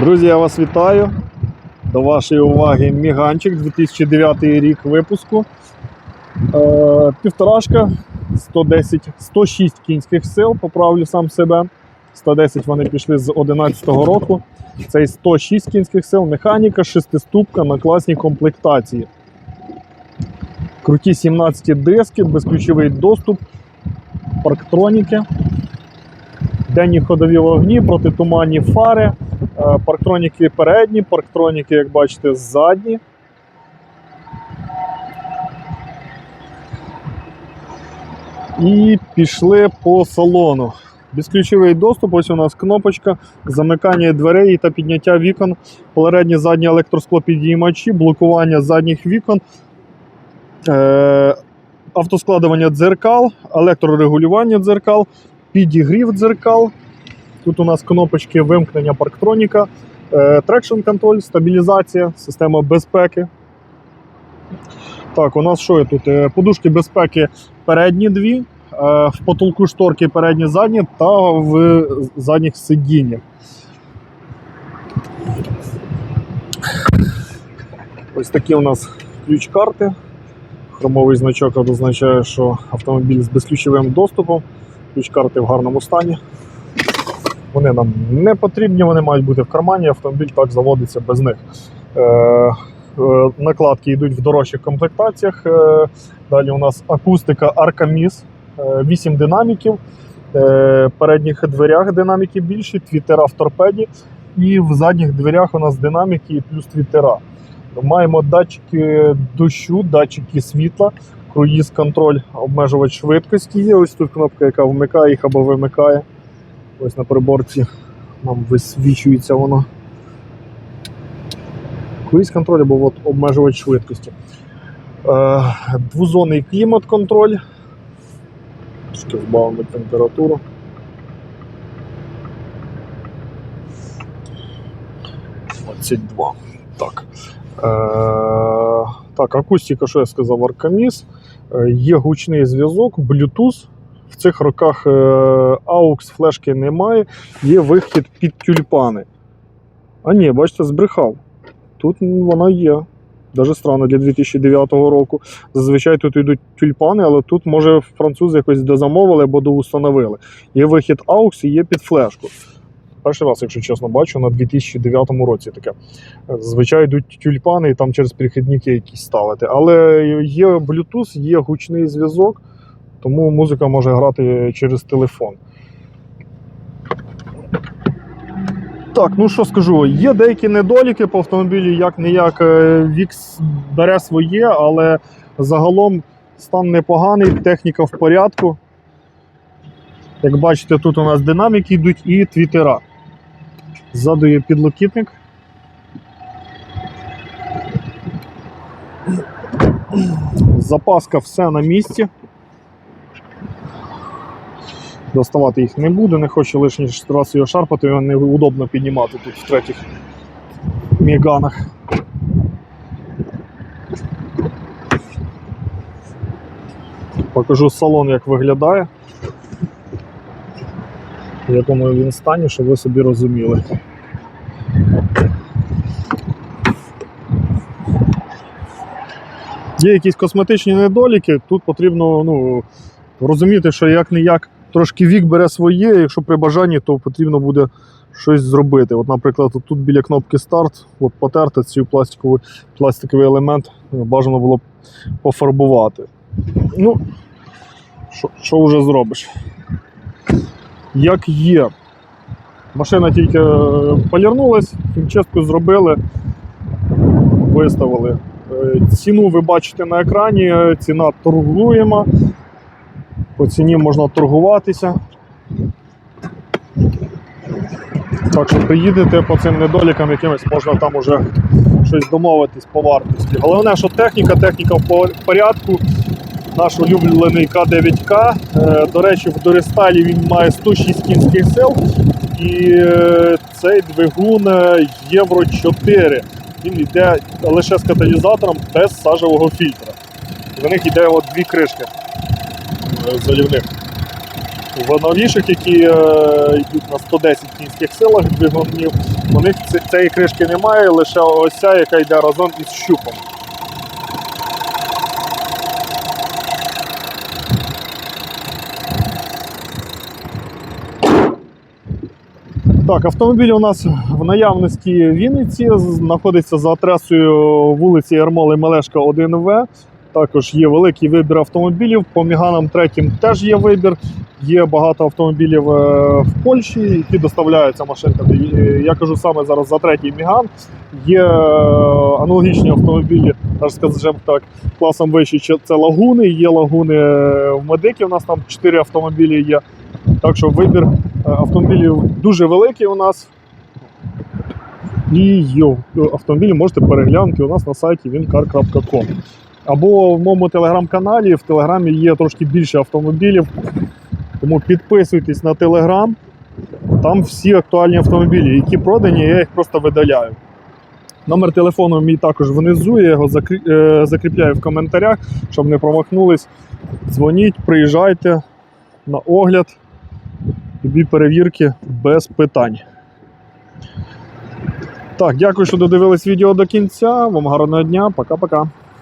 Друзі, я вас вітаю. До вашої уваги Міганчик 2009 рік випуску. Е, півторашка, 110, 106 кінських сил, поправлю сам себе. 110 вони пішли з 2011 року. Цей 106 кінських сил, механіка, шестиступка на класній комплектації. Круті 17 диски, безключовий доступ, парктроніки, денні ходові вогні, протитуманні фари. Е, Парктроніки передні, парктроніки, як бачите, задні. І пішли по салону. Безключовий доступ, ось у нас кнопочка, замикання дверей та підняття вікон, передні задні електросклопідіймачі, блокування задніх вікон, е- автоскладування дзеркал, електрорегулювання дзеркал, підігрів дзеркал. Тут у нас кнопочки вимкнення парктроніка, трекшн контроль, стабілізація, система безпеки. Так, у нас що є тут? Е, Подушки безпеки передні дві, е, в потолку шторки передні задні та в задніх сидіннях. Ось такі у нас ключ-карти. Хромовий значок означає, що автомобіль з безключовим доступом. Ключ-карти в гарному стані. Вони нам не потрібні, вони мають бути в кармані, автомобіль так заводиться без них. Е, е, накладки йдуть в дорожчих комплектаціях. Е, далі у нас акустика е, 8 динаміків. Передніх дверях динаміки більші, твітера в торпеді. І в задніх дверях у нас динаміки і плюс твітера. Маємо датчики дощу, датчики світла, круїз контроль, обмежувач швидкості є. Ось тут кнопка, яка вмикає їх або вимикає. Ось на приборці нам висвічується воно. Круїз контроль або от обмежувач швидкості. Е, двозонний клімат-контроль. Трошки збавимо температуру. Два. Так. Е, так, акустика, що я сказав, Аркаміс. Е, є гучний зв'язок, Bluetooth. В цих роках е, AUX флешки немає, є вихід під тюльпани. А ні, бачите, збрехав. Тут вона є. Даже странно для 2009 року. Зазвичай тут йдуть тюльпани, але тут, може, французи якось дозамовили або доустановили. Є вихід AUX і є під флешку. Перший раз, якщо чесно, бачу, на 2009 році таке. Зазвичай йдуть тюльпани і там через перехідники якісь ставити. Але є Bluetooth, є гучний зв'язок, тому музика може грати через телефон. Так, ну що скажу, є деякі недоліки по автомобілю, як не як Вікс бере своє, але загалом стан непоганий, техніка в порядку. Як бачите, тут у нас динаміки йдуть і твітера. Ззаду є підлокітник. Запаска все на місці. Доставати їх не буду, не хочу лишній раз його шарпати, його неудобно піднімати тут в третіх міганах. Покажу салон, як виглядає. В якому він стані, щоб ви собі розуміли. Є якісь косметичні недоліки, тут потрібно ну, розуміти, що як не як трошки вік бере своє, якщо при бажанні, то потрібно буде щось зробити. От, наприклад, от тут біля кнопки старт, от потерти цей пластиковий, пластиковий елемент е, бажано було б пофарбувати. Ну, що, вже зробиш? Як є. Машина тільки е, полірнулась, хімчистку зробили, виставили. Е, Ціну ви бачите на екрані, ціна торгуємо. По ціні можна торгуватися. Так що приїдете по цим недолікам якимось, можна там уже щось домовитись по вартості. Головне, що техніка, техніка в порядку. Наш улюблений К9К. Е, До речі, в Доресталі він має 106 кінських сил. І е, цей двигун е, Євро 4. Він йде лише з каталізатором без сажевого фільтра. В них йде от дві кришки е, залівних. В новіших, які е, йдуть на 110 кінських силах двигунів, у них ці- цієї кришки немає, лише ось ця, яка йде разом із щупом. Так, автомобіль у нас в наявності Вінниці, знаходиться за адресою вулиці Ярмоли Мелешка 1В. Також є великий вибір автомобілів. По Міганам третім теж є вибір. Є багато автомобілів е, в Польщі, які доставляються машинками. Е, Я кажу саме зараз за третій Міган. Є е, аналогічні автомобілі, так скажімо так, класом вище. Це лагуни. Є лагуни в медики. У нас там 4 автомобілі є. Так що вибір автомобілів дуже великий у нас. І автомобілі можете переглянути у нас на сайті wincar.com. Або в моєму телеграм-каналі. В телеграмі є трошки більше автомобілів. Тому підписуйтесь на телеграм. Там всі актуальні автомобілі, які продані, я їх просто видаляю. Номер телефону мій також внизу, я його е, закріпляю в коментарях, щоб не промахнулись. Дзвоніть, приїжджайте на огляд. Тобі перевірки без питань. Так, дякую, що додивились відео до кінця. Вам гарного дня. Пока-пока.